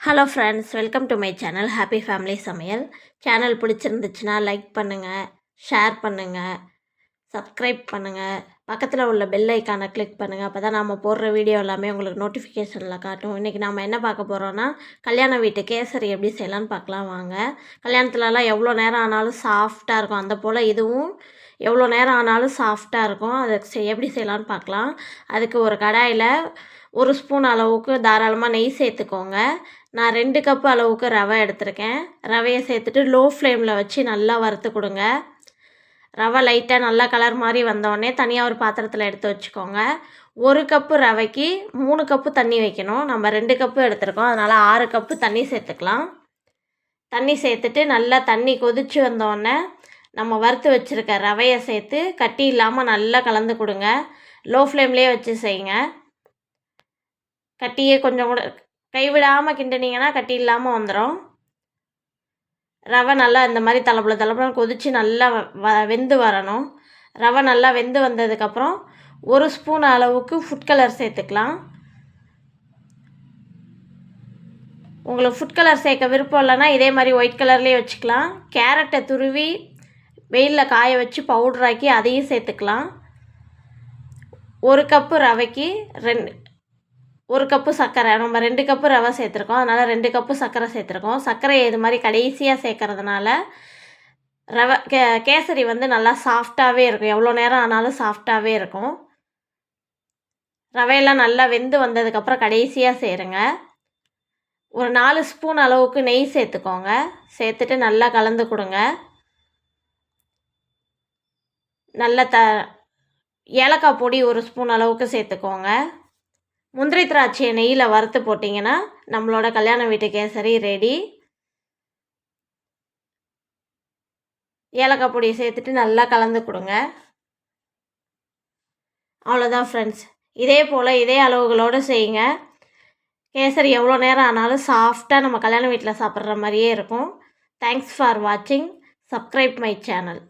Hello friends welcome to my channel happy family சமையல் channel பிடிச்சிருந்துச்சுன்னா like பண்ணுங்கள் share பண்ணுங்கள் சப்ஸ்கிரைப் பண்ணுங்கள் பக்கத்தில் உள்ள பெல் ஐக்கானை கிளிக் பண்ணுங்கள் அப்போ தான் நம்ம போடுற வீடியோ எல்லாமே உங்களுக்கு நோட்டிஃபிகேஷனில் காட்டும். இன்றைக்கி நம்ம என்ன பார்க்க போகிறோன்னா கல்யாண வீட்டு கேசரி எப்படி செய்யலான்னு பார்க்கலாம் வாங்க. கல்யாணத்துலலாம் எவ்வளோ நேரம் ஆனாலும் சாஃப்டாக இருக்கும். அந்த போல் இதுவும் எவ்வளோ நேரம் ஆனாலும் சாஃப்டாக இருக்கும். அதை செய் எப்படி செய்யலான்னு பார்க்கலாம். அதுக்கு ஒரு கடாயில் ஒரு ஸ்பூன் அளவுக்கு தாராளமாக நெய் சேர்த்துக்கோங்க. நான் ரெண்டு கப் அளவுக்கு ரவை எடுத்திருக்கேன். ரவையை சேர்த்துட்டு லோ ஃப்ளேமில் வச்சு நல்லா வறுத்து கொடுங்க. ரவை லைட்டாக நல்லா கலர் மாதிரி வந்தோடனே தனியாக ஒரு பாத்திரத்தில் எடுத்து வச்சுக்கோங்க. ஒரு கப்பு ரவைக்கு மூணு கப்பு தண்ணி வைக்கணும். நம்ம ரெண்டு கப்பு எடுத்துருக்கோம். அதனால் ஆறு கப்பு தண்ணி சேர்த்துக்கலாம். தண்ணி சேர்த்துட்டு நல்லா தண்ணி கொதித்து வந்தோடனே நம்ம வறுத்து வச்சுருக்க ரவையை சேர்த்து கட்டி இல்லாமல் நல்லா கலந்து கொடுங்க. லோ ஃப்ளேம்லேயே வச்சு செய்யுங்க. கட்டியே கொஞ்சம் கூட கைவிடாமல் கிண்டினீங்கன்னா கட்டி இல்லாமல் வந்துடும் ரவை நல்லா இந்த மாதிரி தலைப்புல தலைப்புல கொதித்து நல்லா வ வெந்து வரணும். ரவை நல்லா வெந்து வந்ததுக்கப்புறம் ஒரு ஸ்பூன் அளவுக்கு ஃபுட் கலர் சேர்த்துக்கலாம். உங்களுக்கு ஃபுட் கலர் சேர்க்க விருப்பம் இல்லைன்னா இதே மாதிரி ஒயிட் கலர்லேயே வச்சுக்கலாம். கேரட்டை துருவி வெயிலில் காய வச்சு பவுடராக்கி அதையும் சேர்த்துக்கலாம். ஒரு கப்பு ரவைக்கு ரெண்டு ஒரு கப்பு சர்க்கரை நம்ம ரெண்டு கப்பு ரவை சேர்த்துருக்கோம். அதனால் ரெண்டு கப்பு சர்க்கரை சேர்த்துருக்கோம். சர்க்கரையை இது மாதிரி கடைசியாக சேர்க்கறதுனால ரவை கே கேசரி வந்து நல்லா சாஃப்டாகவே இருக்கும். எவ்வளோ நேரம் ஆனாலும் சாஃப்டாகவே இருக்கும். ரவையெல்லாம் நல்லா வெந்து வந்ததுக்கப்புறம் கடைசியாக சேருங்க. ஒரு நாலு ஸ்பூன் அளவுக்கு நெய் சேர்த்துக்கோங்க. சேர்த்துட்டு நல்லா கலந்து கொடுங்க. நல்ல த ஏலக்காய் பொடி ஒரு ஸ்பூன் அளவுக்கு சேர்த்துக்கோங்க. முந்திரி திராட்சையை நெய்யில் வறுத்து போட்டிங்கன்னா நம்மளோட கல்யாண வீட்டு கேசரி ரெடி ஏலக்காய் பொடியை சேர்த்துட்டு நல்லா கலந்து கொடுங்க. அவ்வளோதான் ஃப்ரெண்ட்ஸ் இதே போல் இதே அளவுகளோடு செய்யுங்க. கேசரி எவ்வளோ நேரம் ஆனாலும் சாஃப்டாக நம்ம கல்யாண வீட்டில் சாப்பிட்ற மாதிரியே இருக்கும். தேங்க்ஸ் ஃபார் வாட்சிங் சப்ஸ்கிரைப் மை சேனல்